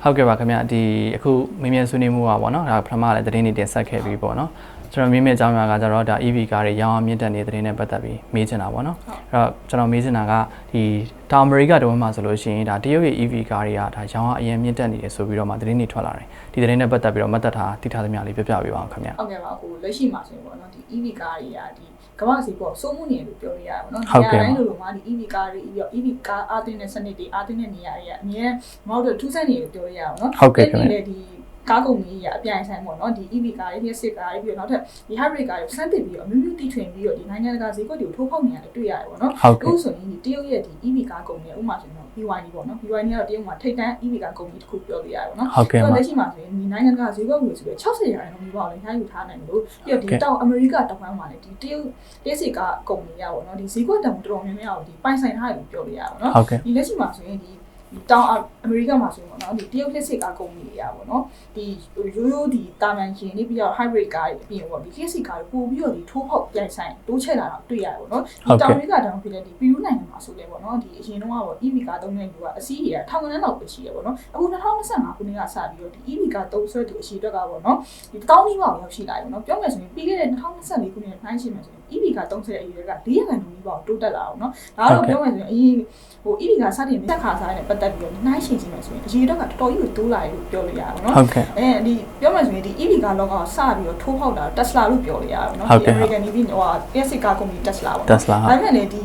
S1: ဟုတ်ကဲ့ပါခင်ဗျဒီအခုမင်းမြန်ဆွေးနွေးမှုပါပေါ့နော်ဒါပထမလည်းသတင်းတွေတင်ဆက်ခဲ့ပြီးပေါ့နော်ကျွန်တော်မေးမယ့်အကြောင်းအရာကကျတော့ဒါ EV ကားတွေရောင်းအောင်မြင့်တက်နေတဲ့သတင်းနဲ့ပတ်သက်ပြီးမေးချင်တာပေါ့နော်အဲ့တော့ကျွန်တော်မေးချင်တာကဒီတောင်အမေရိကတဝန်းမှာဆိုလို့ရှိရင်ဒါတရုတ်ရဲ့ EV ကားတွေကဒါရောင်းအောင်အရင်မြင့်တက်နေတယ်ဆိုပြီးတော့မှသတင်းတွေထွက်လာတယ်ဒီသတင်းနဲ့ပတ်သက်ပြီးတော့မတ်သက်ထားတိထားသမျှလေးပြပြပေးပါအောင်ခင်ဗျ
S4: ဟုတ်ကဲ့ပါအခုလက်ရှိမှာဆိုရင်ပေါ့နော်ဒီ EV ကားတွေကဒီ ကမ္ဘာစီပေါ့စိုးမှုနေလို့ပြောလို့ရပါတော့နော်
S1: ဟုတ်ကဲ့ပါ
S4: တိုင်းလိုလိုမှာဒီ EV ကားတွေပြီးတော့ EV ကားအားသွင်းတဲ့စနစ်တွေအားသွင်းတဲ့နေရာတွေကအမြဲမဟုတ်တော့ထူးဆန်းနေလို့ပြောလို့ရအောင်နော်
S1: ဟုတ်ကဲ့ခင်ဗျ
S4: အဲ့ဒီလေဒီကားကုန်ကြီးရအပြိုင်ဆိုင်ပေါ့နော်ဒီ EV ကားတွေ electric ကားတွေပြီးတော့နောက်ထပ်ဒီ hybrid ကားတွေစမ်းသစ်ပြီးတော့အမျိုးမျိုးတီထွင်ပြီးတော့ဒီနိုင်ငံတကာဈေးကွက်တွေကိုထိုးဖောက်နေရတယ်တွေ့ရတယ်ပေါ့နော်
S1: ဟုတ်ကဲ့
S4: အခုဆိုရင်ဒီတရုတ်ရဲ့ဒီ EV ကားကုန်တွေဥပမာဆိုရင်တော့ BYD ပေါ့နော် BYD ကတော့တရုတ်မှာထိပ်တန်း EV ကားကုန်ကြီးတစ်ခုပြောလို့ရတယ်ပေါ့နော်
S1: ဟုတ်ကဲ့
S4: အဲ့
S1: ပါ
S4: တော့လက်ရှိမှာဆိုရင်ဒီနိုင်ငံတကာဈေးကွက်ကိုဆိုရင်60ရာခိုင်နှုန်းမျိုးပေါ့လေထားယူထားနိုင်လို့ပြီးတော့ဒီတောင်အမေရိကတောင်ပိုင်းမှာလည်းဒီတရုတ်လက်စီကကုန်နေရပါတော့ဒီဈေးကွက်တောင်တော်တော်များများကိုဒီပိုင်ဆိုင်ထားတယ်လို့ပြောလို့ရပါတော့
S1: ဟုတ်ကဲ့
S4: ဒီလက်ရှိမှာဆိုရင်ဒီဒီ တောင်အမေရိကမှာဆိုရင်ပေါ့နော်ဒီတရုတ်လက်စစ်ကားကုန်နေရပါတော့ဒီရိုးရိုးဒီတာမန်ရှင်နေပြီးတော့ hybrid ကားတွေအပြင်ပေါ့ဒီလက်စစ်ကားတွေပို့ပြီးတော့ဒီထိုးဖောက်ပြိုင်ဆိုင်တိုးချဲ့လာတာတွေ့ရတယ်ပေါ့နော်ဒီတောင်အမေရိကတောင်ဖြစ်တဲ့ဒီပီရူးနိုင်ငံမှာဆိုလဲပေါ့နော်ဒီအရင်တော့ကပေါ့ EV ကားသုံးတဲ့လူကအစီးရထောင်ကနန်းလောက်ပဲရှိရပေါ့နော်အခု2025ခုနှစ်ကစပြီးတော့ဒီ EV ကားသုံးဆွဲသူအရှိအတွက်ကပေါ့နော်ဒီတောင်းနီးပါရောက်ရှိလာပြီပေါ့နော်ပြောမယ်ဆိုရင်ပြီးခဲ့တဲ့2024ခုနှစ်နဲ့နှိုင်းယှဉ်မယ်ဆိုရင် EV ကားသုံးဆွဲတဲ့အရေးက400ခန့်နီးပါတိုးတက်လာအောင်နော်ဒါကတော့ပြောမယ်ဆိုရင်အရင်ဟို EV ကစတင်တက်ခါစားတဲ့ပတ်သက်ပြီးတော့နှိုင်းယှဉ်ကြည့်မယ်ဆိုရင်အရေးတော့ကတော်တော်ကြီးကိုတိုးလာတယ်လို့ပြောလို့ရအောင်နော်
S1: ဟုတ်ကဲ့
S4: အဲဒီပြောမှဆိုရင်ဒီ EV ကားလောကစပြီးတော့ထိုးဖောက်တာ Tesla လို့ပြောလို့ရအောင်နော်
S1: ဟုတ်ကဲ့
S4: American EV ဟိုဟာ electric car company Tesla ပေါ့နော်
S1: Tesla ဟုတ်
S4: ဒါပေမဲ့လေဒီ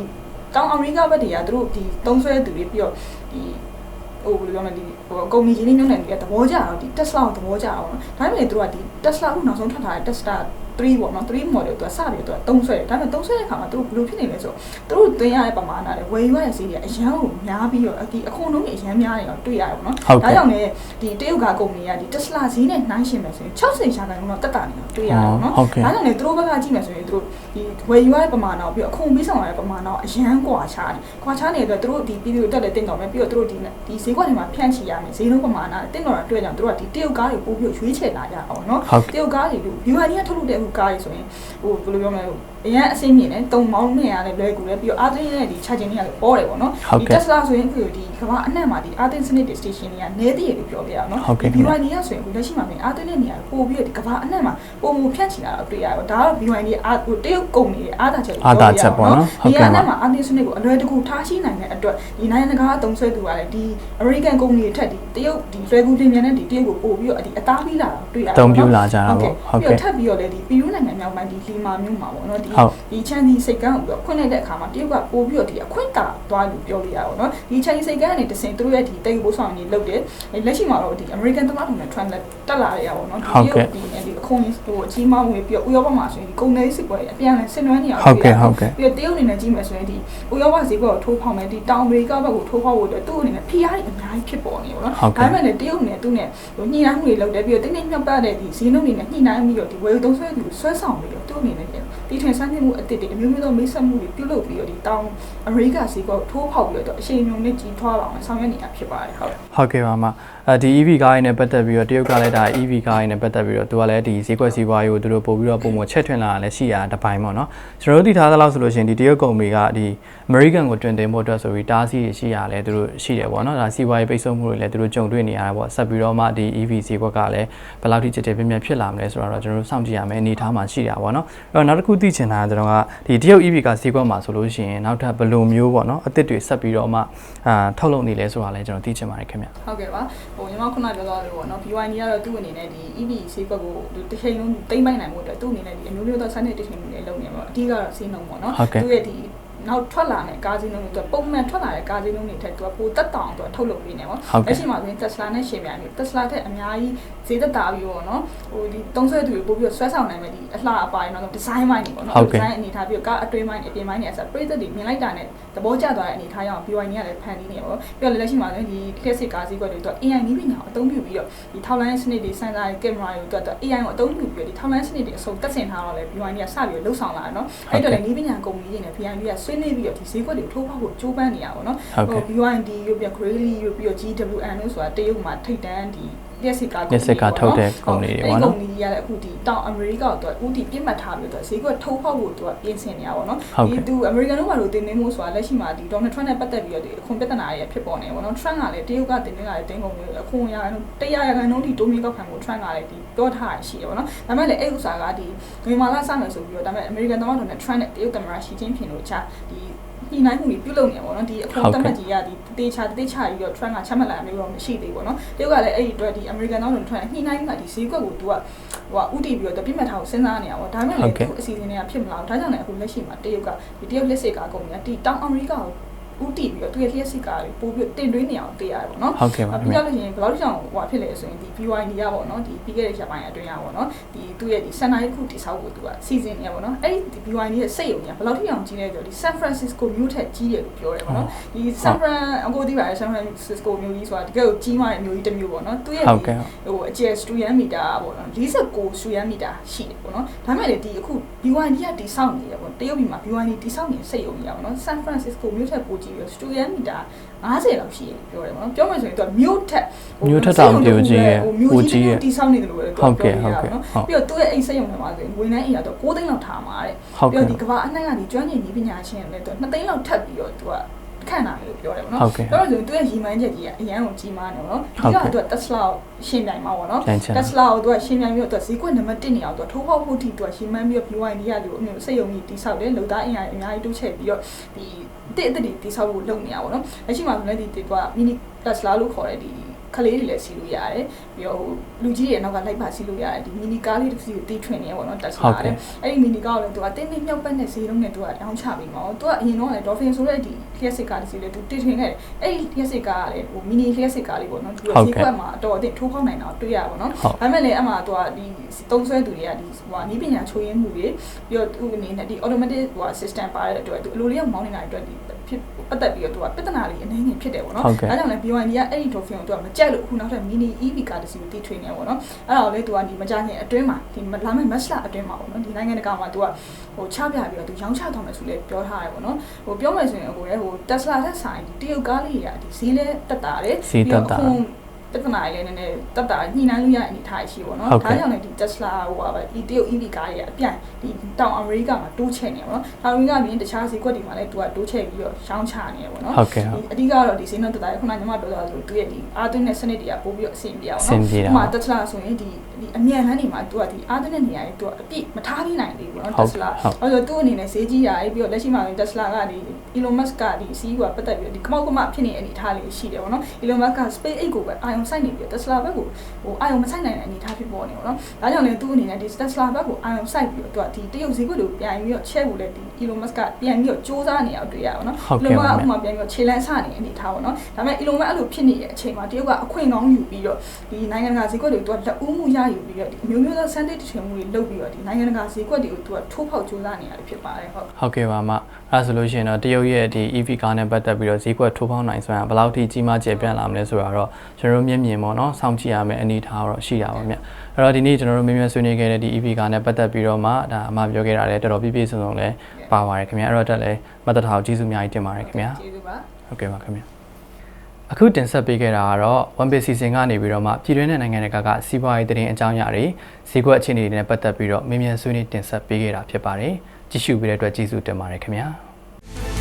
S4: တောင်အမေရိကဘက်တွေကသူတို့ဒီသုံးဆွဲသူတွေပြီးတော့ဒီဟိုဘယ်လိုပြောမလဲဒီဟိုကုမ္ပဏီကြီးတွေညွှန်တယ်ပြီးသဘောကျတော့ဒီ Tesla ကိုသဘောကျအောင်နော်ဒါပေမဲ့သူကဒီ Tesla အခုနောက်ဆုံးထွက်ထားတဲ့ Tesla 3ပေါ့နော်3 model သူကစပြီးတော့သူက3ဆွဲတယ်ဒါပေမဲ့3ဆွဲတဲ့အခါမှာသူတို့ဘယ်လိုဖြစ်နေလဲဆိုတော့သူတို့သွင်းရတဲ့ပမာဏတွေဝယ်ယူရတဲ့ဈေးတွေအရန်ကိုများပြီးတော့ဒီအခုနှုန်းတွေအရန်များနေတော့တွေ့ရတယ်ပေါ့နော်ဒါကြောင့်လည်းဒီတရုတ်ကကုမ္ပဏီကဒီ Tesla ဈေးနဲ့နှိုင်းယှဉ်မယ်ဆိုရင်60ရာခိုင်နှုန်းတော့တက်တာနေတော့တွေ့ရတယ်ပေါ့နော်ဒါကြောင့်လည်းသူတို့ဘက်ကကြည့်မယ်ဆိုရင်သူတို့ဒီဝယ်ယူရတဲ့ပမာဏကိုပြီးတော့အခုပြီးဆောင်ရတဲ့ပမာဏကိုအရန်ကွာခြားတယ်ကွာခြားနေတဲ့အတွက်သူတို့ဒီပြည်သူတွေတက်တယ်တင်တော်မယ်ပြီးတော့သူတို့ဒီဒီဈေးကွက်တွေမှာဖြန့်ချီရမယ်ဈေးနှုန်းပမာဏတင်တော်တာတွေ့ကြအောင်သူတို့ကဒီတရုတ်ကားတွေပို့ပြီးရွေးချယ်လာကြတာပေါ့နော်
S1: တ
S4: ရုတ်ကားတွေဒီ UI ကထုတ်လုပ်တဲ့အခုကားတွေဆို ရင်ဟိုဘယ်လိုပြောမလဲအရန်အဆင်းမြင့်တယ်တုံမောင်းနဲ့ရတယ်လွယ်ကူတယ်ပြီးတော့အာသင်းနဲ့ဒီ charging တွေကလည်းပေါ်တယ်ပေါ့နော်
S1: ဟုတ်
S4: ဒီ
S1: ကဲ့
S4: Tesla ဆိုရင်အခုဒီကမ္ဘာအနှံ့မှာဒီအာသင်းစနစ်တွေ station တွေကနဲတည်ရလို့ပြောပြရအောင်နော်
S1: ဟုတ်ကဲ့
S4: ဒီ BYD ကဆိုရင်အခုလက်ရှိမှာပြင်အာသင်းတဲ့နေရာပို့ပြီးတော့ဒီကမ္ဘာအနှံ့မှာပုံမဖြန့်ချီလာတော့တွေ့ရတော့ဒါကတော့ BYD အာဟိုတရုတ်ကုန်နေတဲ့အာသာချက်လို့
S1: အာသာချက်ပေါ့နော်ဟုတ်
S4: ဒီ
S1: ကဲ့
S4: အ
S1: ပါ
S4: နှံ့မှာအာသင်းစနစ်ကိုအလွယ်တကူထားရှိနိုင်တဲ့အတွက်ဒီနိုင်ငံတကာအသုံးဆွဲသူကလည်းဒီ American ကုမ္ပဏီတွေထက်ဒီတရုတ်ဒီလွယ်ကူတင်မြန်တဲ့ဒီတရုတ်ကိုပို့ပြီးတော့ဒီအသားပြီးလာတာတွေ့ရတယ်
S1: အသုံးပြုလာကြတာပေါ့ဟုတ်ကဲ့
S4: ပြီးတော့ထပ်ပြီးတော့လည်းဒီပီရူးနိုင်ငံမြောက်ပိုင်းဒီလီမာမြို့မှာပေါ့နော်ဒီ
S1: ဟုတ်
S4: ဒီချန်ဒီစိတ်ကန်းကိုပြီးတော့ခွင့်လိုက်တဲ့အခါမှာတရုတ်ကပို့ပြီးတော့ဒီအခွင့်တာသွားလို့ပြောလို့ရပါတော့နော်ဒီချန်ဒီစိတ်ကန်းကနေတစင်သူတို့ရဲ့ဒီတိတ်ဘိုးဆောင်နေလုပ်တယ်အဲလက်ရှိမှာတော့ဒီ American သမ္မတထုံနဲ့ Trump လက်တက်လာရပါတော့နော်ဒီ
S1: ဟုတ်ကဲ့
S4: ဒီဒီအခွင့်ဟိုအကြီးမောင်းဝင်ပြီးတော့ဥရောပမှာဆိုရင်ဒီကုန်နေစစ်ပွဲအပြန်အလှန်ဆင်နွှဲနေရ
S1: ဟုတ်ကဲ့ဟုတ်ကဲ့
S4: ပြီးတော့တရုတ်အနေနဲ့ကြည့်မယ်ဆိုရင်ဒီဥရောပဈေးကွက်ကိုထိုးဖောက်မယ်ဒီတောင်အမေရိကဘက်ကိုထိုးဖောက်ဖို့အတွက်သူ့အနေနဲ့ဖိအားတွေအများကြီးဖြစ်ပေါ်နေပါတော့
S1: ဟုတ်ကဲ့
S4: ဒါပေမဲ့လည်းတရုတ်အနေနဲ့သူ့နဲ့ဟိုညှိနှိုင်းမှုတွေလုပ်တယ်ပြီးတော့တင်းတင်းမြတ်ပတ်တဲ့ဒီဈေးနှုန်းတွေနဲ့ညှိနှိုင်းပြီးတော့ဒီဝယ်ယူသုံးဆွဲသူကိုဆွဲဆောင်ပြီးတော့ သူ့အနေနဲ့ဒီထွင်ဆန်းမှုအစ်စ်တွေအမျိုးမျိုးသောမိတ်ဆက်မှုတွေပြုလုပ်ပြီးတော့ဒီတောင်အမေရိကဈေးကွက်ကိုထိုးဖောက်ပြီးတော့အရှိန်အဟုန်နဲ့ကြီးထွားလာအောင်ဆောင်ရွက်နေတာဖြစ်ပါတယ်ဟုတ်
S1: ဟုတ်ကဲ့ပါမအဲဒီ EV ကားရင်းနဲ့ပတ်သက်ပြီးတော့တရုတ်ကလည်းဒါ EV ကားရင်းနဲ့ပတ်သက်ပြီးတော့သူကလည်းဒီဈေးကွက်စီးပွားရေးကိုသူတို့ပို့ပြီးတော့ပုံမချက်ထွင်လာတာလည်းရှိရတာတစ်ပိုင်းပေါ့နော်ကျွန်တော်တို့သိထားသလောက်ဆိုလို့ရှိရင်ဒီတရုတ်ကုမ္ပဏီကဒီ American ကိုတွင်တင်ဖို့အတွက်ဆိုပြီးတားဆီးရရှိရလဲသူတို့ရှိတယ်ပေါ့နော်ဒါစီးပွားရေးပိတ်ဆို့မှုတွေလည်းသူတို့ကြုံတွေ့နေရတာပေါ့ဆက်ပြီးတော့မှဒီ EV ဈေးကွက်ကလည်းဘယ်လောက်ထိကြည်ကြည်ပြည့်ပြည့်ဖြစ်လာမလဲဆိုတော့ကျွန်တော်တို့စောင့်ကြည့်ရမယ်အနေအထားမှာရှိတာပေါ့နော်အဲ့တော့နောက်တစ်ခုသိချင်တာကကျွန်တော်ကဒီတရုတ် EV ကဈေးကွက်မှာဆိုလို့ရှိရင်နောက်ထပ်ဘယ်လိုမျိုးပေါ့နော်အသစ်တွေဆက်ပြီးတော့မှအာထုတ်လုပ်နေလဲဆိုတာလည်းကျွန်တော်သိချင်ပါတယ်ခင်ဗျ
S4: ဟုတ်ကဲ့ပါဟိုညီမခုနပြောသွားလို့ပေါ့နော် BYD ကတော့သူ့အနေနဲ့ဒီ EV ဈေးကွက်ကိုဒီတစ်ချိန်လုံးတိမ့်ပိုင်နိုင်မှုအတွက်သူ့အနေနဲ့ဒီအမျိုးမျိုးသောစနစ်တစ်ချိန်တွေလုပ်နေမှာပေါ့အဓိကတော့ဈေးနှုန်းပေါ့နော်
S1: ဟုတ်ကဲ့
S4: သူ့ရဲ့ဒီ နောက်ထွက်လာတဲ့ကားဈေးနှုန်းတွေသူပုံမှန်ထွက်လာတဲ့ကားဈေးနှုန်းတွေထက်သူကပိုတက်တောင်သူကထုတ်လုပ်ပေးနေပေါ့
S1: ဟုတ်ကဲ့
S4: လက်ရှိမှာဆိုရင် Tesla နဲ့ရှင်ပြိုင်ပြီး Tesla ထက်အများကြီးဈေးသက်သာပြီးပေါ့နော်ဟိုဒီသုံးဆွဲသူတွေပို့ပြီးတော့ဆွဲဆောင်နိုင်မဲ့ဒီအလှအပိုင်းတော့ design ပိုင်းတွေပေါ့နော်
S1: ဟုတ်ကဲ့
S4: design အနေထားပြီးတော့ကားအတွင်းပိုင်းအပြင်ပိုင်းတွေအစားပရိသတ်တွေမြင်လိုက်တာနဲ့သဘောကျသွားတဲ့အနေထားရအောင် BYD ကလည်းဖန်တီးနေပေါ့ပြီးတော့လက်ရှိမှာလည်းဒီ classic ကားဈေးကွက်တွေတော့ AI နည်းပညာကိုအသုံးပြုပြီးတော့ဒီထောက်လိုင်းစနစ်တွေစင်ဆာတွေကင်မရာတွေတော့ AI ကိုအသုံးပြုပြီးတော့ဒီထောက်လိုင်းစနစ်တွေအစုံတက်ဆင်ထားတော့လေ BYD ကစပြီးတော့လှုပ်ဆောင်လာတယ်နော်အဲ့တော့လည်းနည်းပညာကုမ္ပဏီတွေနဲ့ BYD ကဆွေးနွေးပြီးတော့ဒီဈေးကွက်တွေကိုထိုးဖောက်ဖို့ကြိုးပမ်းနေရပါတော့နော်
S1: ဟုတ်ကဲ့
S4: BYD ရုပ်ပြ Grayly ရုပ်ပြီးတော့ GWN လို့ဆိုတာတရုတ်မှာထိပ်တန်းဒီ လက်စစ်ကား
S1: လက်စစ်ကားထုတ်တဲ့ကုမ္ပဏီတွေပေါ့နော်
S4: အဲ့ကုမ္ပဏီတွေကလည်းအခုဒီတောင်အမေရိကကိုတော့ဥတီပြစ်မှတ်ထားပြီးတော့ဈေးကွက်ထိုးဖောက်ဖို့သူကပြင်ဆင်နေရပါတော့နော်
S1: ဟုတ်ကဲ့
S4: ဒီသူအမေရိကန်တို့ကလို့တင်နေမှုဆိုတာလက်ရှိမှာဒီ Donald Trump နဲ့ပတ်သက်ပြီးတော့ဒီအခွန်ပြဿနာတွေဖြစ်ပေါ်နေပါတော့ Trump ကလည်းတရုတ်ကတင်နေလာတဲ့တင်းကုန်တွေအခွန်ရတရားရခိုင်နှုန်းထိတိုးမြင့်ကောက်ခံဖို့ Trump ကလည်းဒီပြောထားရရှိတယ်ပေါ့နော်ဒါပေမဲ့လည်းအဲ့ဥစ္စာကဒီငွေမာလာစမယ်ဆိုပြီးတော့ဒါပေမဲ့အမေရိကန်သမ္မတ Donald Trump နဲ့တရုတ်သမ္မတရှီကျင်းဖျင်တို့ချဒီ ညှိနှိုင်းမှုတွေပြုလုပ်နေပါတော့ဒီအခွန်တက်မှတ်ကြီးကဒီတေချာတေချာပြီးတော့ Trump ကချမှတ်လာမျိုးတော့မရှိသေးဘူးပေါ့နော်တရုတ်ကလည်းအဲ့ဒီအတွက်ဒီ American တော့ Trump ညှိနှိုင်းမှုကဒီဈေးကွက်ကိုသူကဟိုကဥတီပြီးတော့ပြစ်မှတ်ထားကိုစဉ်းစားနေရပါတော့ဒါပေမဲ့လည်းသူအစီအစဉ်တွေကဖြစ်မလာဘူးဒါကြောင့်လည်းအခုလက်ရှိမှာတရုတ်ကဒီတရုတ်လက်စစ်ကားကုန်တွေကဒီတောင်အမေရိကကို ဥတီပြီးတော့သူရဲ့လျှက်စစ်ကားတွေပို့ပြီးတင်သွင်းနေအောင်တွေ့ရတယ်ပေါ့နော်
S1: ဟုတ်ကဲ့ပါခင်
S4: ပြီး
S1: ဗျာ
S4: တော့လို့ရှိရင်ဘယ်လောက်ကြောင်ဟိုဖြစ်လဲဆိုရင်ဒီ BYD ကပေါ့နော်ဒီပြီးခဲ့တဲ့ရက်ပိုင်းအတွင်းရပါပေါ့နော်ဒီသူ့ရဲ့ဒီစန်နိုင်တစ်ခုတိဆောက်ဖို့သူကစီစဉ်နေရပါပေါ့နော်အဲ့ဒီ BYD ရဲ့စိတ်ယုံကဘယ်လောက်ထိအောင်ကြီးလဲဆိုတော့ဒီ San Francisco မြို့ထက်ကြီးတယ်လို့ပြောတယ်ပေါ့နော်ဒီ San Fran အကိုဒီပါ San Francisco မြို့ကြီးဆိုတာတကယ်ကိုကြီးမားတဲ့မြို့ကြီးတစ်မြို့ပေါ့နော်သူ့ရဲ့
S1: ဟုတ်ကဲ့
S4: ဟိုအကျယ် student meter ပေါ့နော်49 student meter ရှိတယ်ပေါ့နော်ဒါမဲ့လေဒီအခု BYD ကတိဆောက်နေတယ်ပေါ့တရုတ်ပြည်မှာ BYD တိဆောက်နေတဲ့စိတ်ယုံကြီးရပါပေါ့နော် San Francisco မြို့ထက်ပိုကြီးပြီးတော့ student meter 50လောက်ရှိတယ်ပြောတယ်ပေါ့နော်ပြောမှဆိုရင်သူကမြို့ထက်
S1: မြို့ထက်တောင်ပိုကြီးရဲ့
S4: ဟိုမြို့
S1: ပိုကြီး
S4: ကြီး
S1: ရဲ့
S4: ရဲ့တိဆောက်နေတယ်လို့လည်းသူ
S1: ဟုတ်
S4: က
S1: ကဲ့
S4: ပြော
S1: ဟုတ်
S4: နေတာ
S1: ကဲ့
S4: ပေါ့နော်
S1: ဟုတ်
S4: ပြီးတော့သူ့ရဲ့အိတ်စိတ်ယုံထဲမှာဆိုရင်ဝန်ထမ်းအိမ်ကတော့6သိန်းလောက်ထားမှာတဲ့
S1: ဟုတ်
S4: ပြီး
S1: ကဲ့
S4: တော့ဒီကဘာအနှံ့ကဒီကျွမ်းကျင်နည်းပညာရှင်တွေလည်းသူ2သိန်းလောက်ထပ်ပြီးတော့သူက ခန့်တာလို့ပြောတယ်ပေါ့နော်
S1: ဟုတ်ကဲ့
S4: ပြောလို့ဆိုရင်သူ့ရဲ့ရီမန်းချက်ကြီးကအရန်ကိုကြီးမားနေပေါ့နော်
S1: ဟုတ်
S4: ဒီ
S1: ကဲ့
S4: ကသူက Tesla ကိုရှင်းပြိုင်မှာပေါ့နော်
S1: ပြန်ချင်
S4: Tesla ကိုသူကရှင်းပြိုင်ပြီးတော့သူကဈေးကွက်နံပါတ်1နေအောင်သူကထိုးဖောက်ဖို့အထိသူကရှင်းမှန်းပြီးတော့ BYD ရလို့အမျိုးစိတ်ယုံကြီးတိဆောက်တယ်လုံသားအင်အားအများကြီးတိုးချဲ့ပြီးတော့ဒီတစ်အတစ်တွေတိဆောက်ဖို့လုပ်နေရပါတော့လက်ရှိမှာဆိုလည်းဒီသူက mini Tesla လို့ခေါ်တဲ့ဒီ ခလေးတွေလည်းစီးလို့ရတယ်ပြီးတော့ဟိုလူကြီးတွေနောက်ကလိုက်ပါစီးလို့ရတယ်ဒီ mini car လေးတစ်စီးကိုတီးထွင်နေရပေါ့နော် Tesla
S1: ဟုတ်ကဲ့
S4: တဲ့အဲ့ဒီ mini car ကိုလည်းသူကတင်းတင်းမြောက်ပတ်နဲ့ဈေးလုံးနဲ့သူကတောင်းချပြီးမှာသူကအရင်တော့လည်း Dolphin ဆိုတဲ့ဒီ classic car တစ်စီးလေးသူတီးထွင်ခဲ့တယ်အဲ့ဒီ classic car ကလည်းဟို mini classic car လေးပေါ့နော်သူက
S1: ဟုတ်
S4: ဈေး
S1: ကဲ့
S4: ကွက်မှာအတော်အသင့်ထိုးဖောက်နိုင်တာကိုတွေ့ရပါတော့
S1: ဟုတ်
S4: ဒါပေမဲ့လည်းအမှသူကဒီသုံးဆွဲသူတွေကဒီဟိုဟာနီးပညာချိုးရင်းမှုတွေပြီးတော့သူအနေနဲ့ဒီ automatic ဟိုဟာ system ပါတဲ့အတွက်သူအလိုလေးအောင်မောင်းနေတာအတွက်ဒီ ဖြစ်ပတ်သက်ပြီးတော့သူကပြဿနာလေးအနေငယ်ဖြစ်တယ်ပေါ့နော်
S1: ဟုတ်ကဲ့
S4: ဒါကြောင့်လည်း BYD ကအဲ့ဒီ dolphin ကိုသူကမကြက်လို့အခုနောက်ထပ် mini EV ကားတစ်စီးကိုတီးထွင်နေပေါ့နော်အဲ့ဒါကိုလေသူကဒီမကြခင်အတွင်းမှာဒီလာမယ့် Mazda အတွင်းမှာပေါ့နော်ဒီနိုင်ငံတကာမှာသူကဟိုချပြပြီးတော့သူရောင်းချသွားမယ်ဆိုလဲပြောထားတယ်ပေါ့နော်ဟိုပြောမယ်ဆိုရင်အကိုလေဟို Tesla ထက်ဆိုင်ဒီတရုတ်ကားလေးတွေကဒီဈေးလဲတက်တာတယ်
S1: ဈေးတက်တာ
S4: ပြီးတော့အခုပြဿနာလေးနည်းနည်းတက်တာညှိနှိုင်းလို့ရတဲ့အနေထားရှိပေါ့နော်
S1: ဟုတ်ကဲ့
S4: ဒါကြောင့်လည်းဒီ Tesla ဟိုပါပဲဒီတရုတ် EV ကားတွေကအပြိုင်ဒီတောင်အမေရိကမှာတိုးချဲ့နေပါတော့တောင်အမေရိကမြင်တခြားဈေးကွက်တွေမှာလည်းသူကတိုးချဲ့ပြီးတော့ရှောင်းချနေရပေါ့နော်
S1: ဟုတ်ကဲ့ဟုတ်
S4: ဒီအဓိကတော့ဒီဈေးနှုန်းတက်တာခုနကညီမပြောတာဆိုသူရဲ့ဒီအာသွင်းတဲ့စနစ်တွေကပို့ပြီးတော့အဆင်ပြေအောင်
S1: အဆင်ပြေတာ
S4: ဥပမာ Tesla ဆိုရင်ဒီဒီအမြန်လမ်းတွေမှာသူကဒီအာသွင်းတဲ့နေရာတွေသူကအပြည့်မထားပြနိုင်သေးဘူးပေါ့နော်
S1: ဟုတ်
S4: Tesla
S1: ဟုတ်
S4: အဲ့တော့သူ့အနေနဲ့ဈေးကြီးတာပြီးတော့လက်ရှိမှာဆိုရင် Tesla ကဒီ Elon Musk ကဒီ CEO ကပတ်သက်ပြီးတော့ဒီကမောက်ကမဖြစ်နေတဲ့အနေအထားလေးရှိတယ်ပေါ့နော် Elon Musk က SpaceX ကိုပဲအာရုံစိုက်နေပြီးတော့ Tesla ဘက်ကိုဟိုအာရုံမစိုက်နိုင်တဲ့အနေအထားဖြစ်ပေါ်နေပေါ့နော်ဒါကြောင့်လည်းသူ့အနေနဲ့ဒီ Tesla ဘက်ကိုအာရုံစိုက်ပြီးတော့သူကဒီတရုတ်ဈေးကွက်ကိုပြန်ပြီးတော့ချဲ့ဖို့လည်းဒီ Elon Musk ကပြန်ပြီးတော့စူးစမ်းနေအောင်တွေ့ရပါတော့နော်
S1: ဟုတ်ကဲ့
S4: Elon
S1: ပါ
S4: Musk ကဥပမာပြန်ပြီးတော့ခြေလန်းဆနေတဲ့အနေအထားပေါ့နော်ဒါပေမဲ့ Elon Musk အဲ့လိုဖြစ်နေတဲ့အချိန်မှာတရုတ်ကအခွင့်ကောင်းယူပြီးတော့ဒီနိုင်ငံတကာဈေးကွက်တွေကိုသူကလက်ဦးမှုရယူပြီးတော့ဒီအမျိုးမျိုးသောစမ်းသစ်ထွင်မှုတွေလုပ်ပြီးတော့ဒီနိုင်ငံတကာဈေးကွက်တွေကိုသူကထိုးဖောက်စူးစမ်းနေရတယ်ဖြစ်ပါတယ်ဟုတ်
S1: ဟုတ်ကဲ့ပါမ အဲ့ဒါဆိုလို့ရှိရင်တော့တရုတ်ရဲ့ဒီ EV ကားနဲ့ပတ်သက်ပြီးတော့ဈေးကွက်ထိုးဖောက်နိုင်စွမ်းကဘယ်လောက်ထိကြီးမားကျယ်ပြန့်လာမလဲဆိုတာတော့ကျွန်တော်တို့မျက်မြင်ပေါ့နော်စောင့်ကြည့်ရမယ့်အနေအထားတော့ရှိတာပါမြတ်အဲ့တော့ဒီနေ့ကျွန်တော်တို့မြင်မြင်ဆွေးနွေးခဲ့တဲ့ဒီ EV ကားနဲ့ပတ်သက်ပြီးတော့မှဒါအမပြောခဲ့တာလည်းတော်တော်ပြည့်ပြည့်စုံစုံလည်းပါပါတယ်ခင်ဗျအဲ့တော့တက်လည်းမတ်တထားကိုကျေးဇူးအများကြီးတင်ပါတယ်ခင်ဗျာ
S4: ကျေးဇူးပါ
S1: ဟုတ်ကဲ့ပါခင်ဗျာအခုတင်ဆက်ပေးခဲ့တာကတော့ One Piece Season ကနေပြီးတော့မှပြည်တွင်းနဲ့နိုင်ငံတကာကစီးပွားရေးသတင်းအကြောင်းအရာတွေဈေးကွက်အခြေအနေတွေနဲ့ပတ်သက်ပြီးတော့မြင်မြန်ဆွေးနွေးတင်ဆက်ပေးခဲ့တာဖြစ်ပါတယ် ကြည့်ရှုပေးတဲ့အတွက်ကျေးဇူးတင်ပါတယ်ခင်ဗျာ။